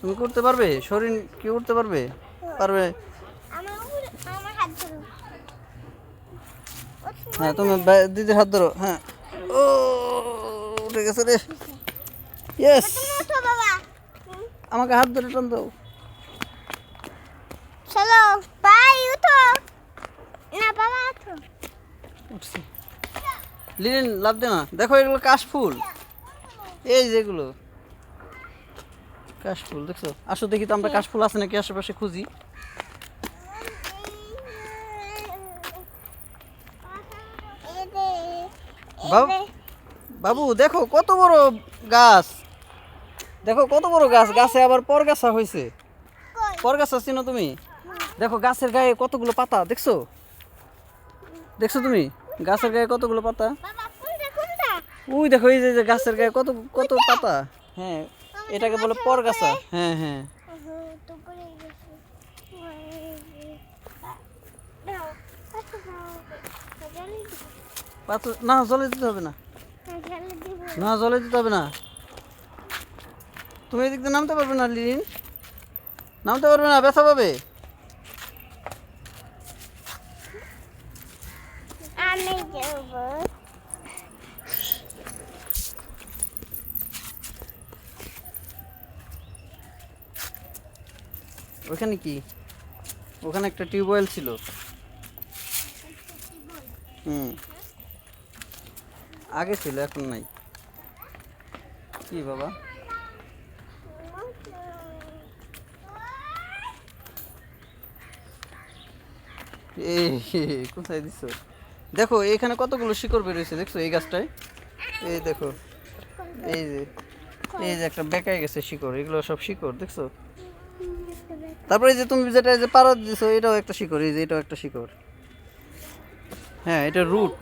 তুমি করতে পারবে? শরীর কি উঠতে পারবে? পারবে? হ্যাঁ তুমি দিদির হাত ধরো হ্যাঁ। ও উঠে গেছে রে। ইয়েস আমাকে হাত ধরে টান দাও। চলো ভাই উঠো। না বাবা উঠো। উঠছি। লিলিন লাভ দে না। দেখো এগুলো কাশফুল। এই যেগুলো। কাশফুল দেখছ? আসো দেখি তো আমরা কাশফুল আছে নাকি আশেপাশে খুঁজি। বাবু দেখো কত বড় গাছ। দেখো কত বড় গাছ গাছে আবার পরগাছা হয়েছে পরগাছা চিনো তুমি? দেখো গাছের গায়ে কতগুলো পাতা দেখছ? দেখছ তুমি? গাছের গায়ে কতগুলো পাতা? ওই দেখো এই যে গাছের গায়ে কত কত পাতা। হ্যাঁ এটাকে বলে পরগাছা। হ্যাঁ হ্যাঁ। আচ্ছা না জলে দিতে হবে না। না জলে দিতে হবে না। তুমি এদিক দিয়ে নামতে পারবে না লিন। নামতে পারবে না ব্যথা পাবে। আমি ওখানে কি? ওখানে একটা টিউবওয়েল ছিল। হুম। আগে ছিল, এখন নাই। কি বাবা? কোথায় দিছো? দেখো, এখানে কতগুলো শিকড় বেরিয়েছে দেখছ এই গাছটায়? এই দেখো, এই যে এই যে একটা বেঁকায় গেছে শিকড়, এগুলো সব শিকড়, দেখছ? তারপরে এই যে তুমি যেটা যে পারদ দিছো এটাও একটা শিকড় এই যে এটাও একটা শিকড়। হ্যাঁ এটা রুট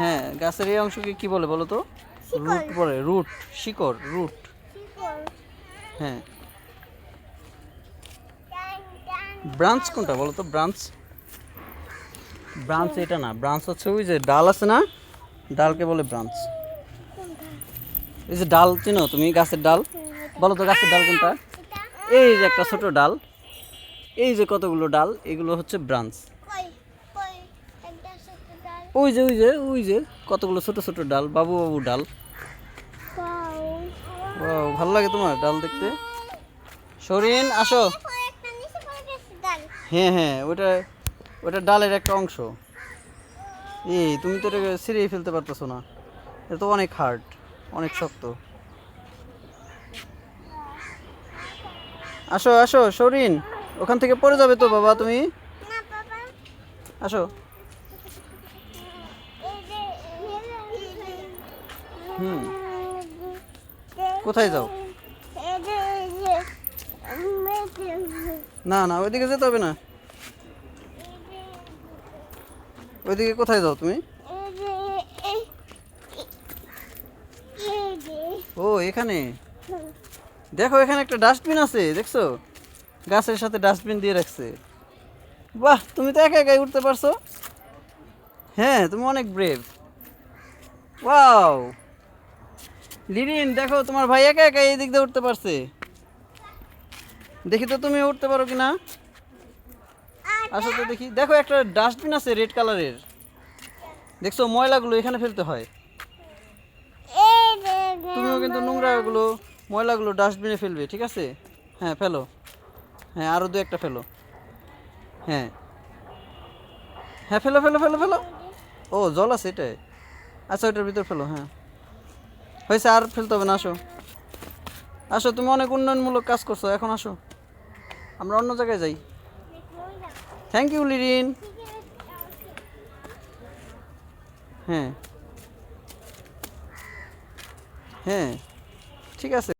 হ্যাঁ গাছের এই অংশকে কি বলে বলো তো? রুট বলে রুট শিকড় রুট হ্যাঁ। ব্রাঞ্চ কোনটা বলো তো? ব্রাঞ্চ ব্রাঞ্চ এটা না ব্রাঞ্চ হচ্ছে ওই যে ডাল আছে না? ডালকে বলে ব্রাঞ্চ এই যে ডাল চিনো তুমি গাছের ডাল? বলো তো গাছের ডাল কোনটা? এই যে একটা ছোট ডাল এই যে কতগুলো ডাল এগুলো হচ্ছে ব্রাঞ্চ। ওই যে ওই যে ওই যে কতগুলো ছোট ছোট ডাল বাবু বাবু ডাল। ভালো লাগে তোমার ডাল দেখতে? সরিন আসো। হ্যাঁ হ্যাঁ ওটা ওটা ডালের একটা অংশ। এই তুমি তো এটা ছিঁড়েই ফেলতে পারতেছো না। এটা তো অনেক হার্ড অনেক শক্ত। আসো আসো সরিন ওখান থেকে পড়ে যাবে তো বাবা তুমি। আসো। হুম। কোথায় যাও? না না, ওইদিকে যেতে হবে না। ওইদিকে কোথায় যাও তুমি? ও, এখানে। দেখো এখানে একটা ডাস্টবিন আছে দেখছ? গাছের সাথে ডাস্টবিন দিয়ে রাখছে। বাহ তুমি তো একা একাই উঠতে পারছ? হ্যাঁ তুমি অনেক ব্রেভ ওয়াও লিরিন দেখো তোমার ভাই একা একা এই দিক দিয়ে উঠতে পারছে। দেখি তো তুমি উঠতে পারো কি না আসো তো দেখি। দেখো একটা ডাস্টবিন আছে রেড কালারের দেখছ ময়লাগুলো এখানে ফেলতে হয়। তুমিও কিন্তু নোংরাগুলো ময়লাগুলো ডাস্টবিনে ফেলবে, ঠিক আছে? হ্যাঁ ফেলো। হ্যাঁ আরও দু একটা ফেলো। হ্যাঁ। হ্যাঁ ফেলো ফেলো ফেলো ফেলো। ও, জল আছে এটাই আচ্ছা ওইটার ভিতর ফেলো হ্যাঁ। হয়েছে, আর ফেলতে হবে না, আসো। আসো, তুমি অনেক উন্নয়নমূলক কাজ করছ, এখন আসো। আমরা অন্য জায়গায় যাই। থ্যাংক ইউ লিরিন হ্যাঁ। হ্যাঁ ঠিক আছে।